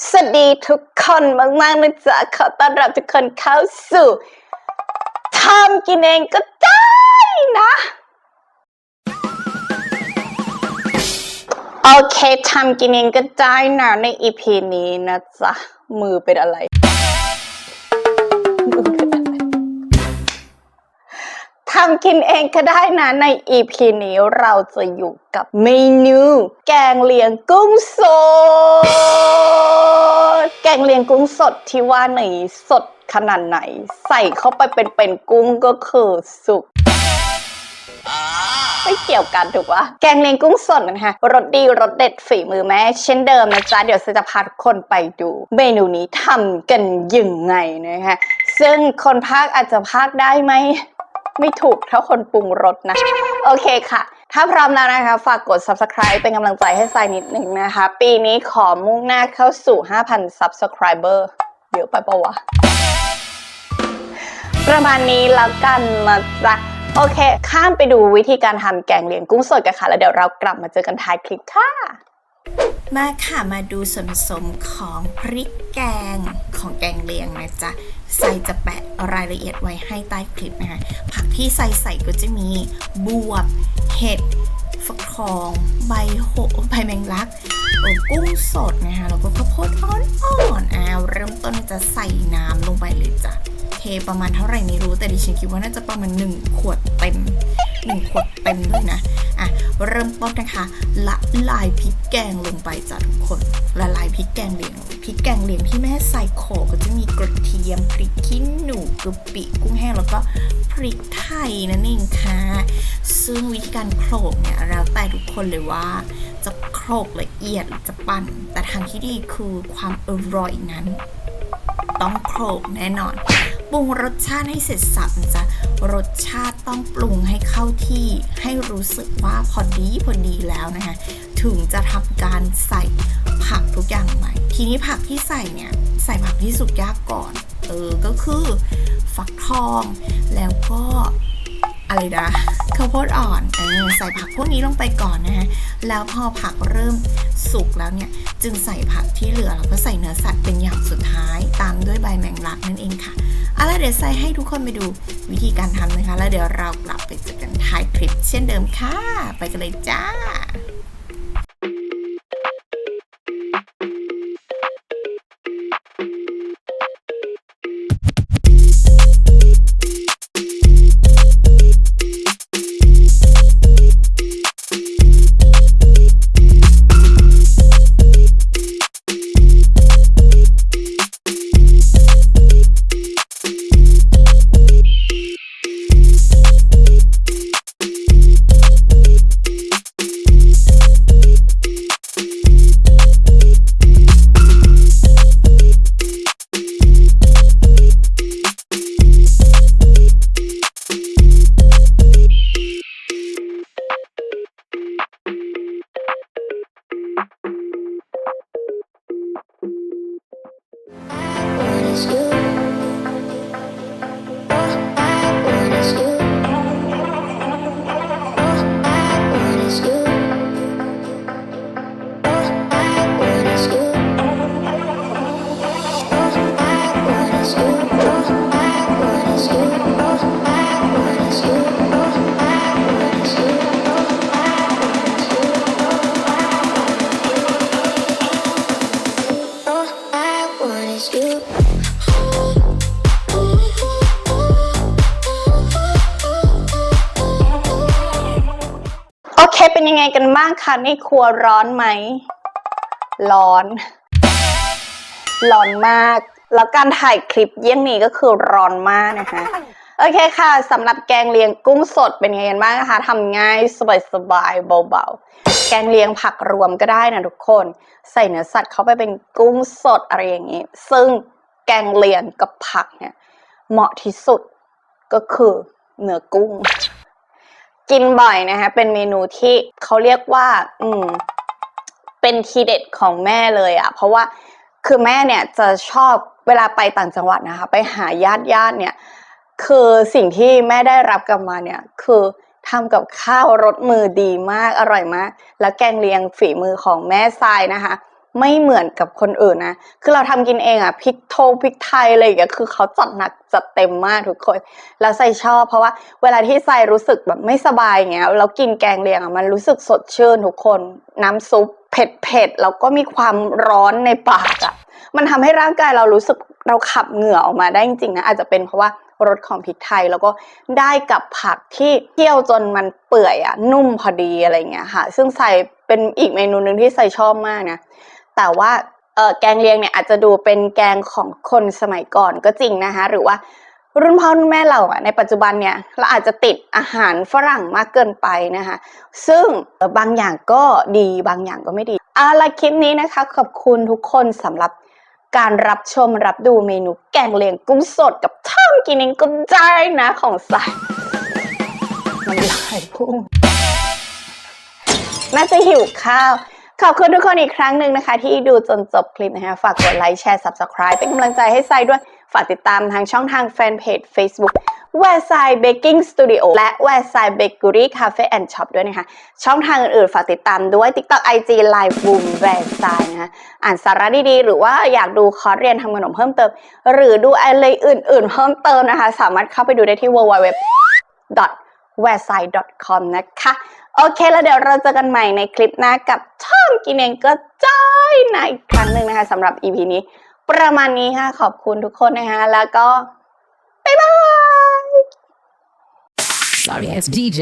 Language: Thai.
สวัสดีทุกคนมากๆนะจ๊ะขอต้อนรับทุกคนเข้าสู่ทำกินเองก็ได้นะ โอเคทำกินเองก็ได้นะในอีพีนี้นะจ๊ะ มือเป็นอะไร ทำกินเองก็ได้นะ ใน EP นี้เราจะอยู่กับเมนู แกงเลียงกุ้งสด แกงเลียงกุ้งสดที่ว่าไหนสดขนาดไหน ใส่เข้าไปเป็นเป็นๆกุ้งก็คือสุกไม่เกี่ยวกันถูกปะแกงเลียงกุ้งสดนะคะรสดีรสเด็ดฝีมือแม่เช่นเดิมนะจ๊ะ เดี๋ยวจะพาทุกคนไปดู เมนูนี้ทำกันยังไงนะคะซึ่งคนภาคอาจจะภาคได้ไหม ไม่ถูกเท่าคนปรุงรสนะ โอเคค่ะ ถ้าพร้อมแล้วนะคะ ฝากกด subscribe เป็นกำลังใจให้ทรายนิดหนึ่งนะคะ ปีนี้ขอมุ่งหน้าเข้าสู่ 5,000 subscriber เยอะไปปะวะ ประมาณนี้แล้วกันนะจ๊ะโอเค ข้ามไปดูวิธีการทำแกงเลียงกุ้งสดกันค่ะ แล้วเดี๋ยวเรากลับมาเจอกันท้ายคลิปค่ะ มาค่ะมาดูส่วนผสมของพริกแกงของแกงเลียงนะจ๊ะใส่จะแปะรายละเอียดไว้ให้ใต้คลิปนะคะ ผักที่ใส่ใส่ก็จะมีบวบ เห็ดฟักทอง ใบโหใบแมงลักกุ้งสดนะคะแล้วก็ข้าวโพดอ่อนๆอ่าเริ่มต้นจะใส่น้ำลงไปเลยจ้ะเทประมาณเท่าไหร่ไม่รู้แต่ดิฉันคิดว่าน่าจะประมาณ1ขวดเต็ม1ขวดเต็มเลยนะ เริ่มต้นนะคะละลายพริกแกงลงไปจ้ะทุกคน ละลายพริกแกงเหลียงพริกแกงเหลียงที่แม่ใส่โขก็จะมีกระเทียมพริกขี้หนูกะปิกุ้งแห้งแล้วก็พริกไทยนั่นเองค่ะ ซึ่งวิธีการโขลกเนี่ยแล้วแต่ทุกคนเลยว่า จะโขลกละเอียดหรือจะปั่น แต่ทางที่ดีคือความอร่อยนั้น ต้องโขลกแน่นอน ปรุงรสชาติให้เสร็จสับนะจ๊ะรสชาติต้องปรุงให้เข้าที่ ให้รู้สึกว่าพอดีพอดีแล้วนะคะถึงจะทำการใส่ผักทุกอย่างใหม่ ทีนี้ผักที่ใส่เนี่ย ใส่ผักที่สุกยากก่อน เออ ก็คือฟักทอง แล้วก็อะไรนะข้าวโพดอ่อนเออใส่ผักพวกนี้ลงไปก่อนนะคะแล้วพอผักเริ่มสุกแล้วเนี่ย จึงใส่ผักที่เหลือแล้วก็ใส่เนื้อสัตว์เป็นอย่างสุดท้าย ตามด้วยใบแมงลักนั่นเองค่ะ เดี๋ยวใส่ให้ทุกคนไปดูวิธีการทำนะคะ แล้วเดี๋ยวเรากลับไปเจอกันท้ายคลิปเช่นเดิมค่ะ ไปกันเลยจ้า ไงกันบ้างคะในครัวร้อนไหม ร้อน ร้อนมาก แล้วการถ่ายคลิปเยี่ยงนี้ก็คือร้อนมากนะคะโอเคค่ะสำหรับแกงเลียงกุ้งสดเป็นยังไงกันบ้างนะคะทำง่ายสบายๆเบาๆ แกงเลียงผักรวมก็ได้นะทุกคน ใส่เนื้อสัตว์เข้าไปเป็นกุ้งสดอะไรอย่างนี้ ซึ่งแกงเลียงกับผักเนี่ยเหมาะที่สุดก็คือเนื้อกุ้ง กินบ่อยนะคะเป็นเมนูที่เขาเรียกว่า อืม เป็นทีเด็ดของแม่เลยอะ่ะ เพราะว่าคือแม่เนี่ยจะชอบเวลาไปต่างจังหวัดนะคะ ไปหาญาติญาติเนี่ย คือสิ่งที่แม่ได้รับกลับมาเนี่ย คือทำกับข้าวรสมือดีมากอร่อยมาก แล้วแกงเลียงฝีมือของแม่ทรายนะคะ ไม่เหมือนกับคนอื่นนะ คือเราทำกินเองอะพริกโทพริกไทยอะไรอย่างเงี้ย คือเขาจัดหนักจัดเต็มมากทุกคน แล้วใส่ชอบเพราะว่าเวลาที่ใส่รู้สึกแบบไม่สบายอย่างเงี้ยแล้วกินแกงเลียงอะมันรู้สึกสดชื่นทุกคน น้ำซุปเผ็ดเผ็ดแล้วก็มีความร้อนในปากอะมันทำให้ร่างกายเรารู้สึกเราขับเหงื่อออกมาได้จริงๆนะ อาจจะเป็นเพราะว่ารสของพริกไทยแล้วก็ได้กับผักที่เคี่ยวจนมันเปื่อยอะนุ่มพอดีอะไรเงี้ยค่ะ ซึ่งใส่เป็นอีกเมนูหนึ่งที่ใส่ชอบมากนะ แต่ว่าเออแกงเลียงเนี่ยอาจจะดูเป็นแกงของคนสมัยก่อนก็จริงนะคะ หรือว่ารุ่นพ่อรุ่นแม่เราอะในปัจจุบันเนี่ยเราอาจจะติดอาหารฝรั่งมากเกินไปนะคะ ซึ่งเอ่อบางอย่างก็ดีบางอย่างก็ไม่ดีเอาละคลิปนี้นะคะขอบคุณทุกคนสำหรับการรับชมรับดูเมนูแกงเลียงกุ้งสดกับท่ามกินเองก็ได้นะของสายมันลายพุ่งน่าจะหิวข้าว ขอบคุณทุกคนอีกครั้งหนึ่งนะคะ ที่ดูจนจบคลิปนะคะฝากกดไลค์แชร์ Subscribe เป็นกำลังใจให้ไซด้วย ฝากติดตามทางช่องทางแฟนเพจ Facebook w e s t s i d e Baking Studio และ w e s t s i d e Bakery Cafe and Shop ด้วยนะคะ ช่องทางอื่นๆ ฝากติดตามด้วย TikTok IG Live Boom w e s t s i d e นะคะอ่านสาระดีๆ หรือว่าอยากดูคอร์สเรียนทำขนมเพิ่มเติม หรือดูอะไรอื่นๆ เพิ่มเติมนะคะ สามารถเข้าไปดูได้ที่ www w e s t s i d e c o m นะคะ โอเคแล้วเดี๋ยวเราเจอกันใหม่ในคลิปหน้ากับช่องกินเองก็จ้อยนะอีกครั้งหนึ่งนะคะสำหรับ EP นี้ ประมาณนี้ค่ะ ขอบคุณทุกคนนะคะ แล้วก็ บ๊ายบาย Sorry ass DJ.